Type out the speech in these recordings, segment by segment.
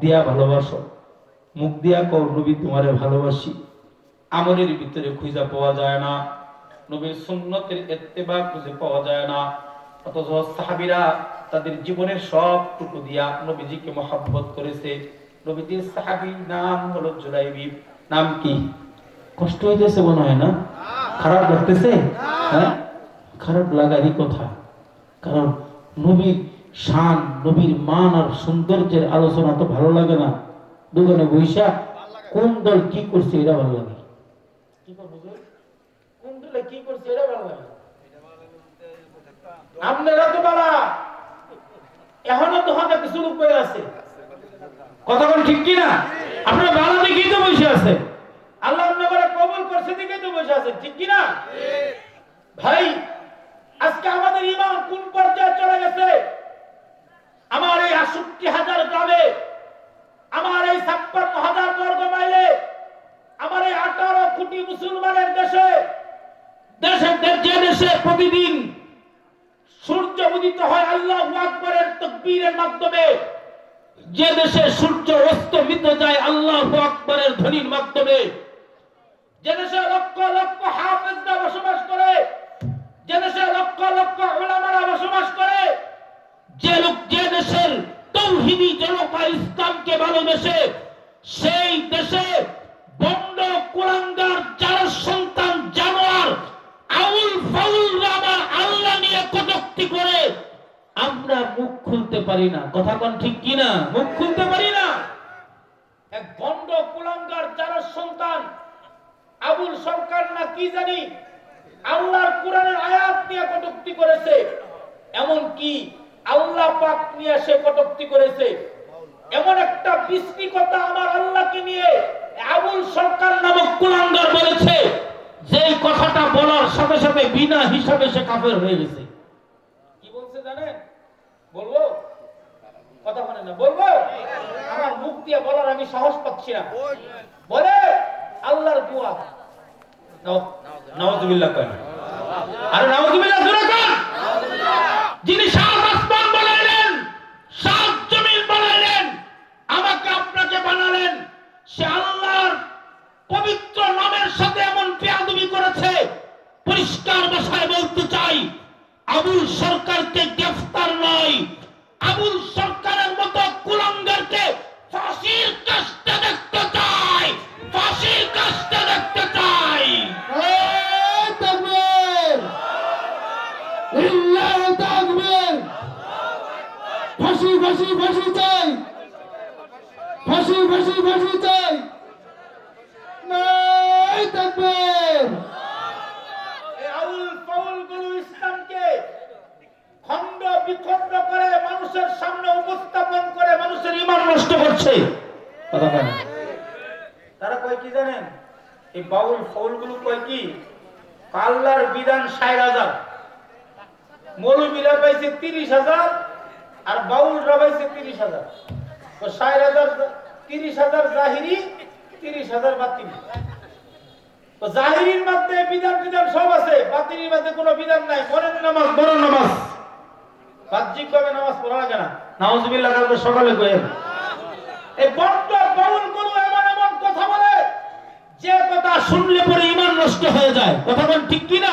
দিয়া ভালোবাসো। মুখ দিয়া কও, নবী, তোমারে ভালোবাসি। আমলের ভিতরে খুঁজা পাওয়া যায় না। নবীর সুন্নতের ইত্তেবা খুঁজে পাওয়া যায় না। অথচ সাহাবিরা তাদের জীবনের সবটুকু দিয়া নবীজিকে মহাব্বত করেছে। নবীজির সাহাবী নাম হলো জুলাইবি। নাম কি? কষ্ট হইতেছে মনে হয় না? খারাপ লাগতেছে? হ্যাঁ? খারাপ লাগারই কথা। কারণ নবীর শান নবীর মান আর সৌন্দর্যের আলোচনা তো ভালো লাগে না। দোকানে বৈশা কোন দল কি করছে এটা ভালো লাগে। কি কোন দলে কি করছে এটা ভালো লাগে। আপনারা তো বালা এখনও তো হাতে কিছু লোক আছে। ঠিক কি না? আপনারা বালা দেখেই তো বসে আছে। আল্লাহ আপনারা কবুল করছে দেখেই তো বসে আছে ঠিক কি না? ভাই আজকে আমাদের ইমান কোন পর্যায়ে চলে গেছে? আমার এই আষট্টি হাজার গ্রামে, আমার এই ছাপ্পান্ন হাজার বর্গ মাইলে, আমার এই আঠারো কোটি মুসলমানের দেশে দেশে যে দেশে প্রতিদিন সূর্য উদিত হয় আল্লাহ আকবরের তকবীরের মাধ্যমে। যে দেশে সূর্য অস্ত মিতে যায় আল্লাহ আকবরের ধ্বনির মাধ্যমে। যে দেশে লক্ষ লক্ষ আমরা মুখ খুলতে পারি না। কথা কোন ঠিক কিনা? মুখ খুলতে পারি না? এক বন্ড কুলাঙ্গার, যার সন্তান আবুল সরকার না কি জানি আল্লাহর কোরআনের আয়াত নিয়ে কটুক্তি করেছে। এমন কি আল্লাহ পাক নিয়ে সে কটুক্তি করেছে। এমন একটা বিশ্রী কথা আমার আল্লাহকে নিয়ে আবুল সরকার নামক কুলাঙ্গার বলেছে। যে কথাটা বলার সাথে সাথে বিনা হিসাবে সে কাফের হয়ে গেছে। বলব? কথা মানে না, বলব? আমার মুখ দিয়ে বলার আমি সাহস পাচ্ছি না। বলে, আল্লাহর দোয়া। নওয়াজুবিল্লাহ কেন আরে নওয়াজুবিল্লাহ জোরে ফাঁসি ফাঁসি ফাঁসি চাই। ফাঁসি ফাঁসি ফাঁসি চাই। নাই তাকবীর! আউল ফাউলগুলো ইসলামকে খণ্ড বিখণ্ড করে মানুষের সামনে উপস্থাপন করে মানুষের ইমান নষ্ট করছে। কথা তারা কয় কি জানেন? এই বাউল ফাউলগুলো কয় কি? আল্লাহর বিধান ষাট হাজার। মৌলবীরা পাইছে তিরিশ হাজার আর বাউল পাইছে তিরিশ হাজার। তো ষাট হাজার তিরিশ হাজার জাহিরি, তিরিশ হাজার বাতিল। তো জাহিরির মধ্যে বিধান বিধান সব আছে বাতিনির মধ্যে কোনো বিধান নাই মনের নামাজ বড় নামাজ। বাহ্যিক ভাবে নামাজ পড়া লাগে না। নাউজুবিল্লাহ কালকে সকালে কয়ে এই বড্ড বাউলগুলো এমন এমন কথা বলে, যে কথা শুনলে পরে ইমান নষ্ট হয়ে যায়। কথা বল ঠিক কি না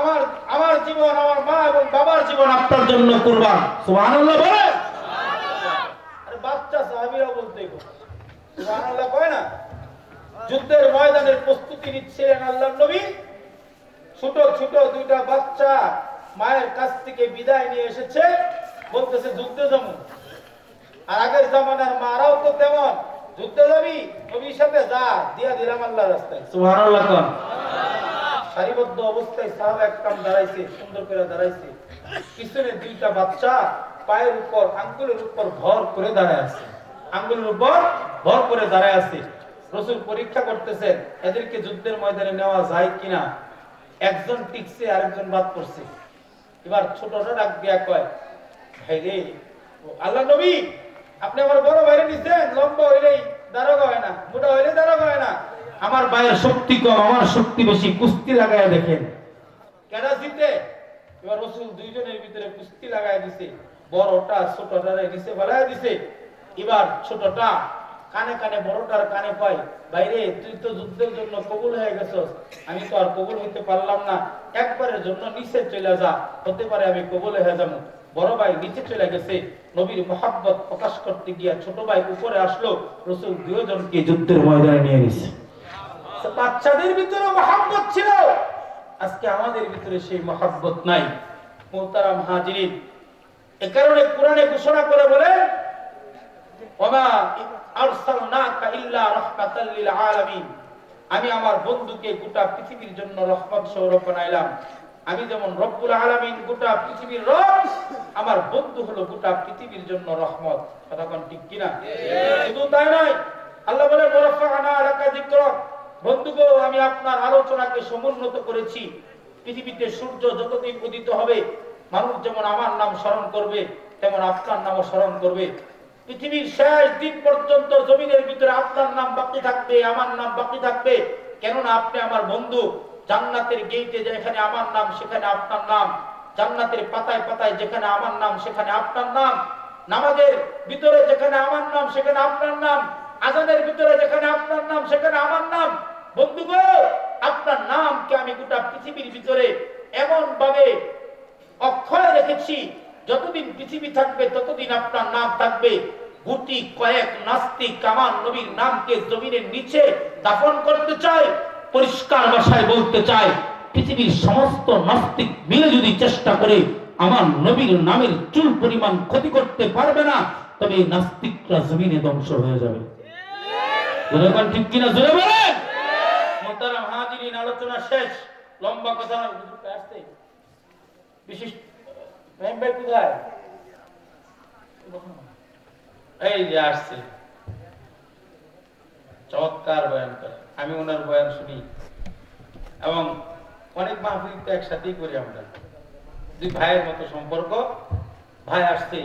আমার আমার জীবন আমার মা এবং বাবার জীবন আপনার জন্য কুরবান। সুবহানাল্লাহ বলেন। আরে বাচ্চা সাহাবীরা বলতে সুবহানাল্লাহ কয় না? যুদ্ধের ময়দানের প্রস্তুতি নিচ্ছিলেন আল্লাহর নবী। ছোট ছোট দুইটা বাচ্চা মায়ের কাছ থেকে বিদায় নিয়ে এসেছে। বলতেছে যুদ্ধে যাব। আর আগের জামানার মারাও তো তেমন। যুদ্ধে যাবি নবীর সাথে যা দিয়া দিলাম আল্লাহ রাস্তায়। সুবহানাল্লাহ কোন। সারিবদ্ধ অবস্থায় সাহাবা একদম দাঁড়াইছে, সুন্দর করে দাঁড়াইছে। পিছনে দুইটা বাচ্চা পায়ের উপর, আঙ্গুলের উপর ভর করে দাঁড়ায় আছে। আঙ্গুলের উপর ভর করে দাঁড়ায় আছে। রসুল পরীক্ষা করতেছেন, এদেরকে যুদ্ধের ময়দানে নেওয়া যায় কিনা? একজন টিকছে, আরেকজন বাদ পড়ছে। এবার ছোটটা ডাক দিয়া কয়, ভাই রে আল্লাহ নবী, আপনি আমার বড় ভাইরে নিছেন, লম্বা হইলেই দারোগা হয় না, মোটা হইলে দারোগা হয় না আমার ভাইয়ের শক্তি কম, আমার শক্তি বেশি, কুস্তি লাগায় দেখেন। কেডা জিতে? এবার রসুল দুইজনের ভিতরে কুস্তি লাগায় দিছে, বড়টা ছোটটারে নিচে ফেলায় দিছে। এবার ছোটটা কানে কানে, বড়টার কানে পাই বাইরে, তুই তো যুদ্ধের জন্য কবুল হয়ে গেছস। আমি তো আর কবুল হইতে পারলাম না। একবারের জন্য নিচে চলে যা, হতে পারে আমি কবুল হয়ে যাব। বড় ভাই নিচে চলে গেছে, নবীর মোহাব্বত প্রকাশ করতে গিয়া ছোট ভাই উপরে আসলো, রসুল দুজনকে যুদ্ধের ময়দানে নিয়ে গেছে বাচ্চাদের ভিতরে মহাব্বত ছিল। আজকে আমাদের ভিতরে সেই মহাব্বত নাই। মোহতারাম হাজিরিন এ কারণে কোরআনে ঘোষণা করে বলে ওমা আরসালনাকা ইল্লা রাহমাতাল লিল আলামিন। আমি আমার বন্ধুকে গোটা পৃথিবীর জন্য রহমত স্বরূপ বানাইলাম। আমি যেমন রব্বুল আলামিন গোটা পৃথিবীর রব আমার বন্ধু হলো গোটা পৃথিবীর জন্য রহমত। কথা কোন ঠিক কিনা? শুধু তাই নয় আল্লাহ বলে যিকরক। বন্ধুগো, আমি আপনার আলোচনাকে সমুন্নত করেছি। পৃথিবীতে সূর্য যতদিন উদিত হবে, মানুষ যেমন আমার নাম স্মরণ করবে, তেমন আপনার নামও স্মরণ করবে। পৃথিবীর শেষ দিন পর্যন্ত জমিনের ভিতরে আপনার নাম বাকি থাকবে, আমার নাম বাকি থাকবে। কেননা আপনি আমার বন্ধু, জান্নাতের গেইটে যেখানে আমার নাম, সেখানে আপনার নাম। জান্নাতের পাতায় পাতায় যেখানে আমার নাম, সেখানে আপনার নাম। নামাজের ভিতরে যেখানে আমার নাম, সেখানে আপনার নাম। আজানের ভিতরে যেখানে আপনার নাম, সেখানে আমার নাম। বন্ধু আপনার নামকে আমি গোটা পৃথিবীর ভিতরে এমন ভাবে অক্ষয় রেখেছি, যতদিন পৃথিবী থাকবে, ততদিন আপনার নাম থাকবে। গুটি কয়েক নাস্তিক কামান নবীর নামকে জমিনের নিচে দাফন করতে চায়, পরিষ্কার ভাষায় বলতে চায়, পৃথিবীর সমস্ত নাস্তিক মিলে যদি চেষ্টা করে আমার নবীর নামের চুল পরিমাণ ক্ষতি করতে পারবে না, তবে নাস্তিকরা জমিনে ধ্বংস হয়ে যাবে। ঠিক কিনা? জোরে বলেন! মোহতারাম হাজিরিন আলোচনা শেষ। লম্বা কথা বিশিষ্ট রহিম কোথায়? এই যে আসছে। চমৎকার বয়ান করে। আমি ওনার বয়ান শুনি। এবং অনেক মাহফিল তো একসাথেই করি আমরা। দুই ভাইয়ের মতো সম্পর্ক। ভাই আসছে।